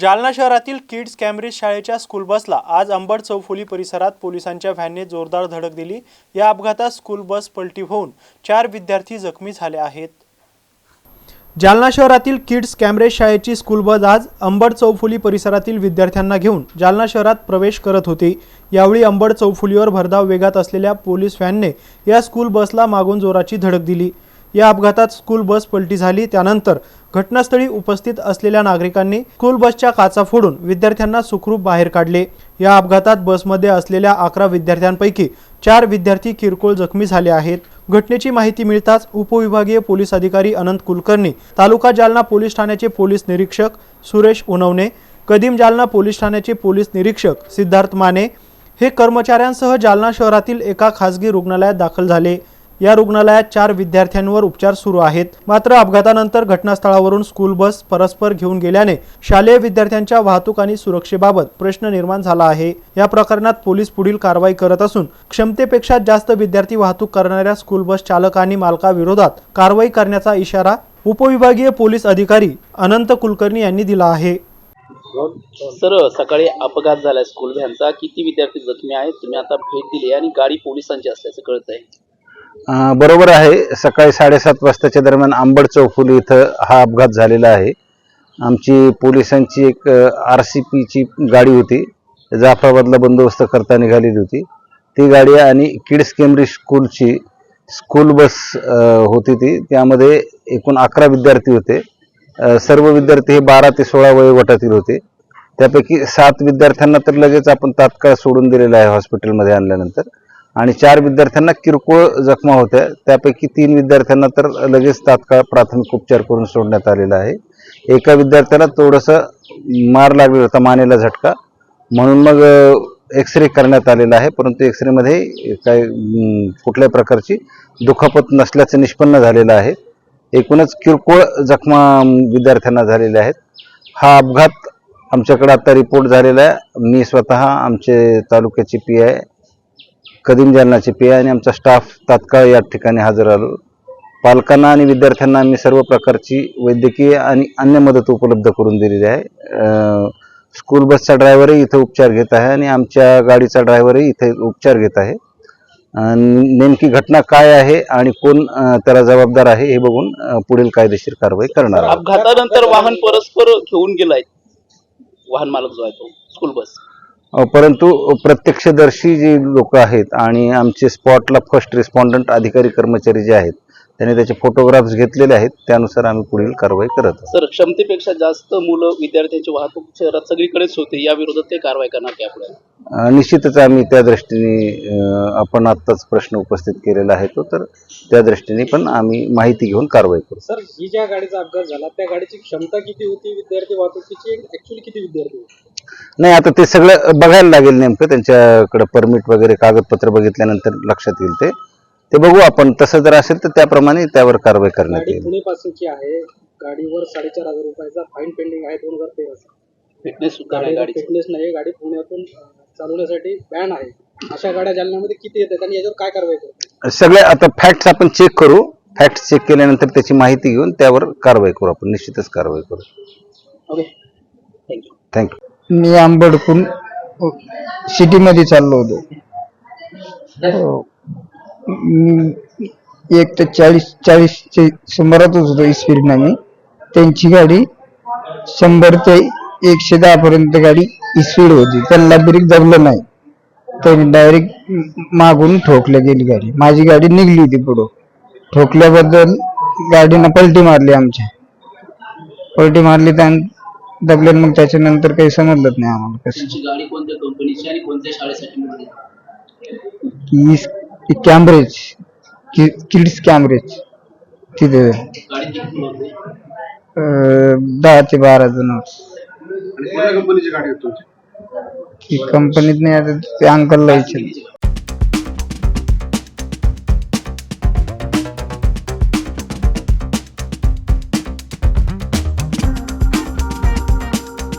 जालना शहरातील kids Cambridge शाळेच्या school बसला. आज अंबड चौफुली परिसरात पोलिसांच्या व्हॅनने जोरदार धडक दिली. या अपघातात स्कूल बस पलटी होऊन चार विद्यार्थी जखमी झाले आहेत. जालना शहरातील किड्स कॅम्ब्रेज शाळेची स्कूल बस आज अंबड चौफुली परिसरातील विद्यार्थ्यांना घेऊन जालना शहरात प्रवेश करत होती. यावेळी अंबड चौफुलीवर भरधाव वेगात असलेल्या पोलीस व्हॅनने या स्कूल बसला मागून जोराची धडक दिली. या अपघातात स्कूल बस पलटी झाली. त्यानंतर घटनास्थळी उपस्थित असलेल्या नागरिकांनी स्कूल बसच्या काचा फोडून विद्यार्थ्यांना सुखरूप बाहेर काढले. या अपघातात बसमध्ये असलेल्या अकरा विद्यार्थ्यांपैकी चार विद्यार्थी किरकोळ जखमी झाले आहेत. घटनेची माहिती मिळताच उपविभागीय पोलीस अधिकारी अनंत कुलकर्णी तालुका जालना पोलीस ठाण्याचे पोलीस निरीक्षक सुरेश उनवणे कदीम जालना पोलीस ठाण्याचे पोलीस निरीक्षक सिद्धार्थ माने हे कर्मचाऱ्यांसह जालना शहरातील एका खासगी रुग्णालयात दाखल झाले. या रुग्णालयात चार विद्यार्थ्यांवर उपचार सुरू आहेत. मात्र अपघातानंतर घटनास्थळावरून स्कूल बस परस्पर घेऊन गेल्याने शालेय विद्यार्थ्यांच्या वाहतूक आणि सुरक्षेबाबत प्रश्न निर्माण झाला आहे. या प्रकरणात पोलीस पुढील कारवाई करत असून क्षमतेपेक्षा जास्त विद्यार्थी वाहतूक करणाऱ्या स्कूल बस चालक आणि मालकाविरोधात कारवाई करण्याचा इशारा उपविभागीय पोलीस अधिकारी अनंत कुलकर्णी यांनी दिला आहे. सर सकाळी अपघात झालाय. स्कूल व्हॅनचा किती विद्यार्थी जखमी आहेत? तुम्ही आता भेट दिली आणि गाडी पोलिसांची असल्याचं कळत आहे बरोबर आहे. सकाळी साडेसात वाजताच्या दरम्यान आंबड चौफुली इथं हा अपघात झालेला आहे. आमची पोलिसांची एक आर सी पीची गाडी होती. जाफराबादला बंदोबस्त करता निघालेली होती. ती गाडी आणि किड्स केम्ब्रिज स्कूलची स्कूल बस होती ती. त्यामध्ये एकूण अकरा विद्यार्थी होते. सर्व विद्यार्थी हे बारा ते सोळा वयोगटातील होते. त्यापैकी सात विद्यार्थ्यांना तर लगेच आपण तात्काळ सोडून दिलेलं आहे हॉस्पिटलमध्ये आणल्यानंतर. आणि चार विद्यार्थ्यांना किरकोळ जखमा होत्या. त्यापैकी तीन विद्यार्थ्यांना तर लगेच तात्काळ प्राथमिक उपचार करून सोडण्यात आलेला आहे. एका विद्यार्थ्याला थोडंसं मार लागलेला होता मानेला झटका. म्हणून मग एक्सरे करण्यात आलेला आहे. परंतु एक्सरेमध्ये काही कुठल्याही प्रकारची दुखापत नसल्याचं निष्पन्न झालेलं आहे. एकूणच किरकोळ जखमा विद्यार्थ्यांना झालेल्या आहेत. हा अपघात आमच्याकडे आता रिपोर्ट झालेला आहे. मी स्वतः आमचे तालुक्याचे पी आय कदीम जालनाचे पी आणि आमचा स्टाफ तात्काळ या ठिकाणी हजर आलो. पालकांना आणि विद्यार्थ्यांना आम्ही सर्व प्रकारची वैद्यकीय आणि अन्य मदत उपलब्ध करून दिलेली आहे. स्कूल बसचा ड्रायव्हरही इथं उपचार घेत आहे आणि आमच्या गाडीचा ड्रायव्हरही इथे उपचार घेत आहे. नेमकी घटना काय आहे आणि कोण त्याला जबाबदार आहे हे बघून पुढील कायदेशीर कारवाई करणार अपघातानंतर वाहन परस्पर घेऊन गेलाय. वाहन मालक जो आहे तो स्कूल बस. परंतु प्रत्यक्षदर्शी जे लोक आहेत आणि आमचे स्पॉटला फर्स्ट रिस्पॉन्डंट अधिकारी कर्मचारी जे आहेत त्यांनी त्याचे फोटोग्राफ्स घेतलेले आहेत त्यानुसार आम्ही पुढील कारवाई करत आहोत. सर क्षमतेपेक्षा जास्त मुलं विद्यार्थ्यांची वाहतूक शहरात सगळीकडेच होते या विरोधात ते कारवाई करणार की आपल्याला निश्चितच आम्ही त्या दृष्टीने आपण आत्ताच प्रश्न उपस्थित केलेला आहे तो तर त्या दृष्टीने पण आम्ही माहिती घेऊन कारवाई करू. सर ही ज्या गाडीचा अपघात झाला त्या गाडीची क्षमता किती होती विद्यार्थी वाहतुकीची? ऍक्च्युली किती विद्यार्थी होते? नाही आता ते सगळं बघायला लागेल नेमकं. त्यांच्याकडे परमिट वगैरे कागदपत्र बघितल्यानंतर लक्षात येईल ते. ते बघू आपण. तसं जर असेल तर त्याप्रमाणे त्यावर कारवाई करण्यात गाडी येईल. आहे गाडीवर साडेचार हजार रुपयाचा फाईन पेंडिंग आहे दोन हजार तेराचा. फिटनेस सुद्धा नाही गाडीला गाडीची. फिटनेस नाही गाडी पुण्यातून चालवण्यासाठी बॅन आहे. अशा गाड्या जालन्यामध्ये किती येतात आणि याच्यावर काय कारवाई करतात? सगळे आता फॅक्ट्स आपण चेक करू. फॅक्ट्स चेक केल्यानंतर त्याची माहिती घेऊन त्यावर कारवाई करू आपण. निश्चितच कारवाई करू. Okay thank you thank you मी आंबडकून सिटीमध्ये चाललो होतो. हो. एक तर चाळीस चाळीसच्या सुमारातच होतो स्पीडनं मी त्यांची गाडी शंभर ते एकशे दहा पर्यंत गाडी स्पीड होती. त्यांना ब्रेक दबलं नाही. त्यांनी डायरेक्ट मागून ठोकल्या गेली गाडी. माझी गाडी निघली होती पुढं. ठोकल्याबद्दल गाडीनं पलटी मारली आमच्या. पलटी मारली त्या दबल्यान मग त्याच्यानंतर काही समजलंच नाही आम्हाला कसं. तुमची गाडी कोणत्या कंपनीची आणि कोणत्या शाळेसाठी मिळाली की कॅम्ब्रिज किड्स कॅम्ब्रिज तिथे. गाडी किती मुलं होते? अं, दहा ते बारा जण होते. कोणत्या कंपनीची गाडी होती ती कंपनीत नाही आता ते अंकलला विचार